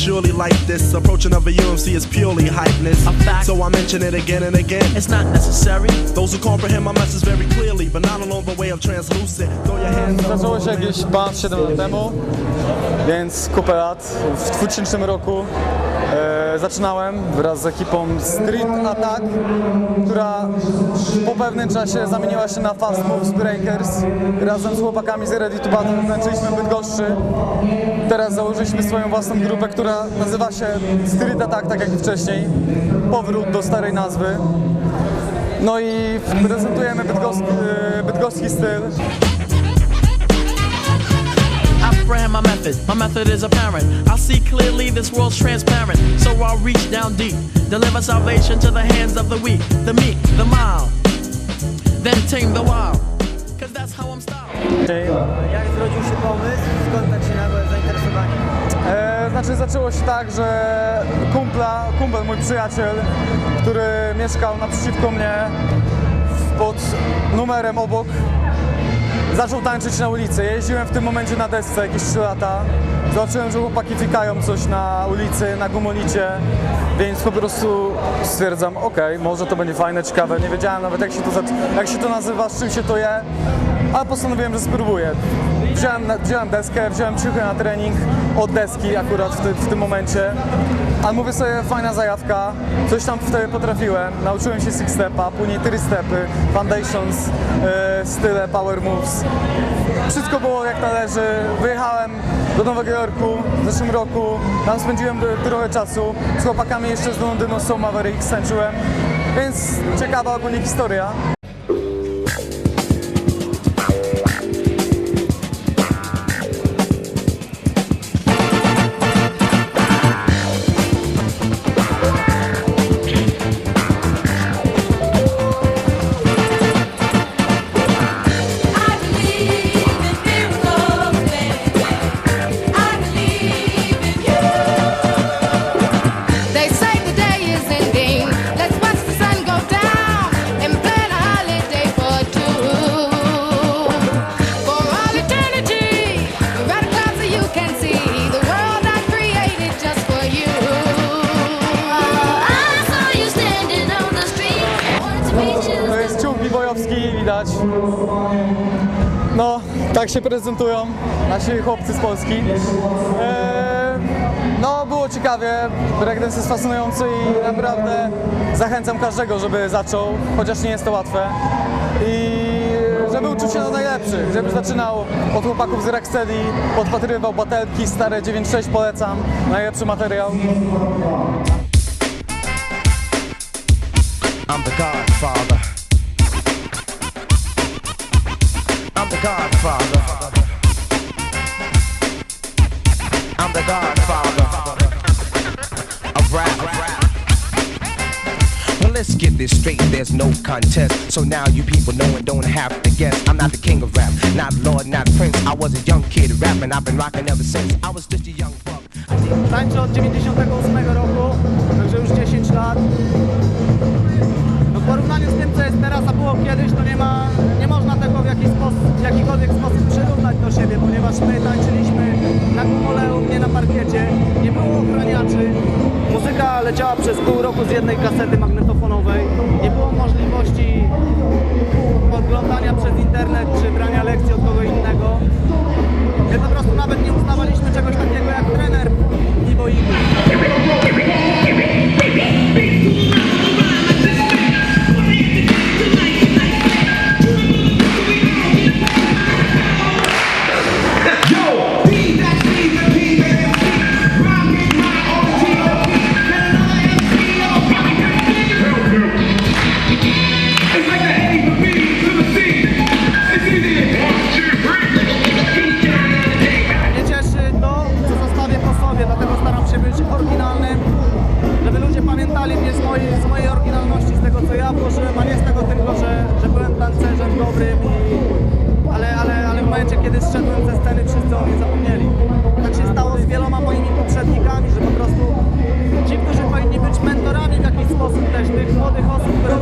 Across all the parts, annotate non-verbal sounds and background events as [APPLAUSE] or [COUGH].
surely like this. Approaching of a UMC is purely hypeness. A fact. So I mention it again and again. It's not necessary. Those who comprehend my message very clearly, but not along the way of translucent. Throw your hands up. Zaczęło się jakieś ponad 7 lat temu, więc kupę lat. W 2000 roku e, zaczynałem wraz z ekipą Street Attack, która po pewnym czasie zamieniła się na Fast Moves Breakers. Razem z chłopakami z Ready to Battle tańczyliśmy Bydgoszczy. Teraz założyliśmy swoją własną grupę, która nazywa się Street Attack, tak jak wcześniej. Powrót do starej nazwy. No i prezentujemy bydgoski, e, bydgoski styl. I brand my method. My method is apparent. I see clearly this world's transparent. So I'll reach down deep, deliver salvation to the hands of the weak, the meek, the mild. Then tame the wild. Cause that's how I'm styled. Jak zrodził się pomysł? Skąd tak się nagłe zainteresowanie? E, znaczy zaczęło się tak, że kumpla, kumpel, mój przyjaciel, który mieszkał naprzeciwko mnie pod numerem obok, zaczął tańczyć na ulicy. Jeździłem w tym momencie na desce jakieś 3 lata. Zobaczyłem, że chłopaki fikają coś na ulicy, na gumolicie, więc po prostu stwierdzam, okej, może to będzie fajne, ciekawe. Nie wiedziałem nawet jak się to, jak się to nazywa, z czym się to je, ale postanowiłem, że spróbuję. Wziąłem, wziąłem deskę, wziąłem ciuchy na trening od deski akurat w, ty, w tym momencie. Ale mówię sobie, fajna zajawka, coś tam wtedy potrafiłem. Nauczyłem się six stepa, później three stepy, foundations, e, style, power moves. Wszystko było jak należy. Wyjechałem do Nowego Jorku w zeszłym roku. Tam spędziłem trochę czasu. Z chłopakami jeszcze z Londynu są Mavericks tańczyłem. Więc ciekawa ogólnie historia. No, tak się prezentują nasi chłopcy z Polski. Eee, no, było ciekawie, breakdance jest fascynujący i naprawdę zachęcam każdego, żeby zaczął, chociaż nie jest to łatwe. I żeby uczył się na najlepszych, żeby zaczynał od chłopaków z Rocksteady, podpatrywał batelki, stare 9.6 polecam, najlepszy materiał. Godfather. I'm the Godfather of rap. Well, let's get this straight, there's no contest. So now you people know and don't have to guess. I'm not the king of rap, not Lord, not Prince. I was a young kid rapping, I've been rocking ever since. I was just a young buck. Tańczę od 98 roku, także już 10 lat. Teraz, a było kiedyś, to nie ma, nie można tego w, jakiś sposób, w jakikolwiek sposób przyrównać do siebie, ponieważ my tańczyliśmy na gumoleum, nie na parkiecie, nie było ochraniaczy. Muzyka leciała przez pół roku z jednej kasety magnetofonowej, nie było możliwości oglądania przez internet czy brania lekcji od kogo innego. My po prostu nawet nie uznawaliśmy czegoś takiego jak trener i boimy. znali mnie z mojej, z mojej oryginalności, z tego co ja włożyłem, a nie z tego tylko, że, że byłem tancerzem dobrym, i, ale, ale, ale w momencie, kiedy zszedłem ze sceny, wszyscy o mnie zapomnieli. Tak się stało z wieloma moimi poprzednikami, że po prostu ci, którzy powinni być mentorami w jakiś sposób też, tych młodych osób, które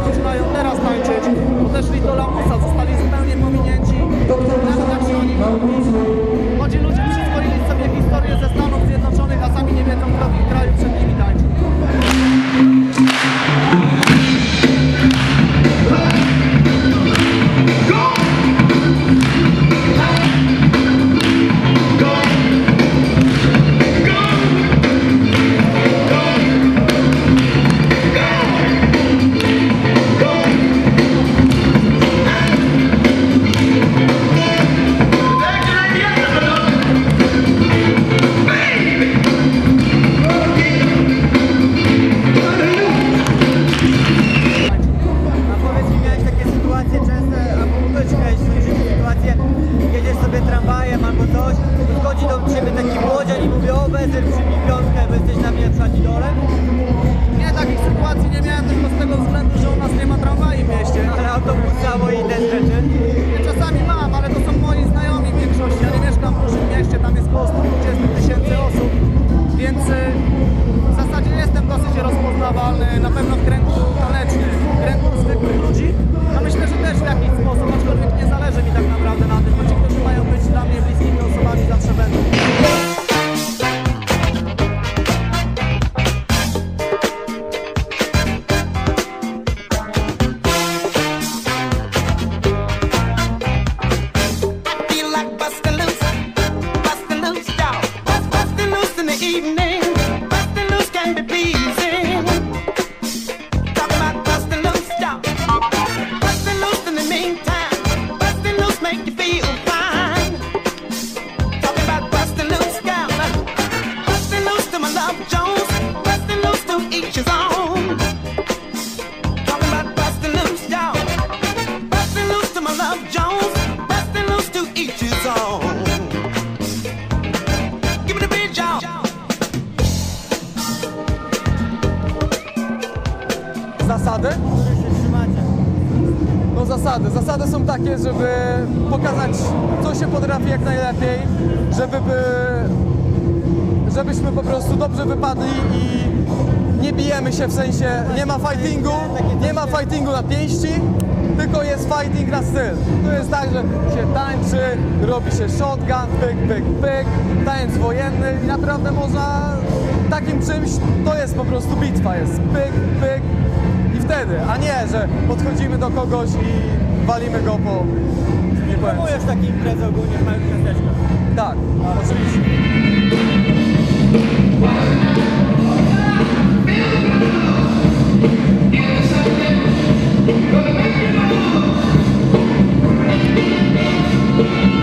Freezer przyjmij piątkę, bo jesteś na mnie idolem? Nie, takich sytuacji nie miałem tylko z tego względu, że u nas nie ma tramwaju w mieście. [LAUGHS] Ale autobus samo i inne rzeczy? Czasami mam, ale to są moi znajomi w większości. Ja nie mieszkam w dużym mieście, tam jest około 120 tysięcy osób, więc y, w zasadzie jestem dosyć rozpoznawalny, na pewno w żeby by, żebyśmy po prostu dobrze wypadli i nie bijemy się w sensie, nie ma fightingu, nie ma fightingu na pięści, tylko jest fighting na styl. To jest tak, że się tańczy, robi się shotgun, pyk, pyk, pyk, tańc wojenny i naprawdę można takim czymś, to jest po prostu bitwa, jest pyk, pyk, i wtedy, a nie, że podchodzimy do kogoś i walimy go po... Nie. Promujesz takie imprezy ogólnie w małych miasteczkach? Tak, oczywiście. Powiedz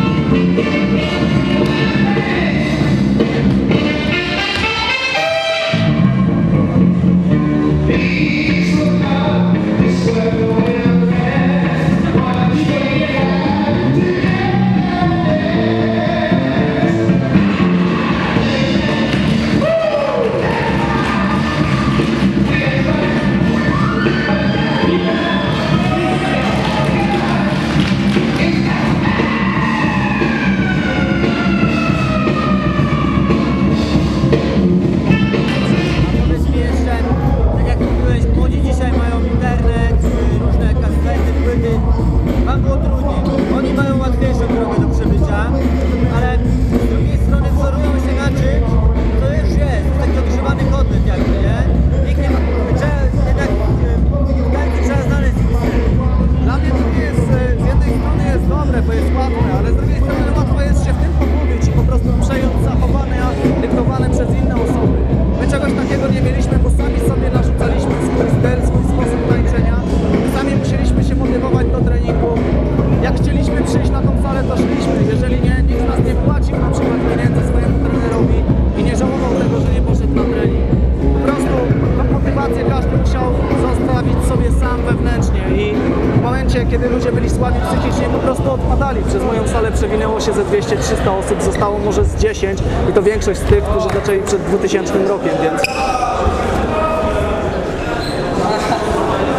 10 i to większość z tych, którzy zaczęli przed 2000 rokiem, więc...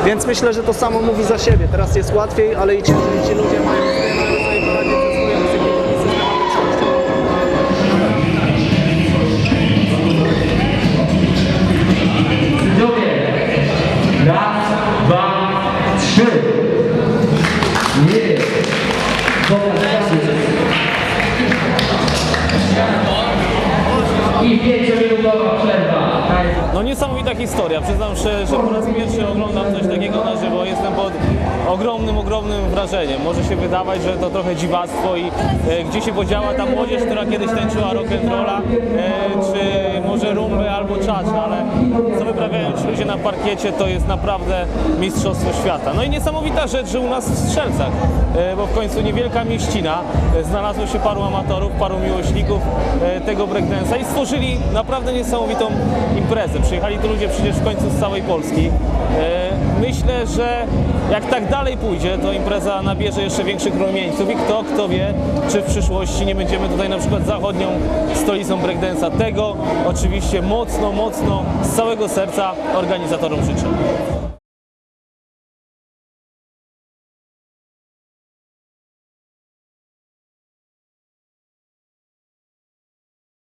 Więc myślę, że to samo mówi za siebie. Teraz jest łatwiej, ale i ci, ci ludzie mają historia. Przyznam się, że po raz pierwszy oglądam coś takiego na żywo. Jestem pod ogromnym, ogromnym wrażeniem. Może się wydawać, że to trochę dziwactwo i e, gdzie się podziała ta młodzież, która kiedyś tańczyła rock'n'rolla, e, czy może rumbę albo czacza, ale co wyprawiają ci ludzie na parkiecie, to jest naprawdę mistrzostwo świata. No i niesamowita rzecz, że u nas w Strzelcach, e, bo w końcu niewielka mieścina, e, znalazło się paru amatorów, paru miłośników e, tego breakdance'a i stworzyli naprawdę niesamowitą imprezę. Przyjechali Przyjechali tu ludzie przecież w końcu z całej Polski. E, Myślę, że jak tak dalej pójdzie, to impreza nabierze jeszcze większych rumieńców i kto, kto wie, czy w przyszłości nie będziemy tutaj na przykład zachodnią stolicą breakdance'a. Tego oczywiście mocno, mocno z całego serca organizatorom życzę.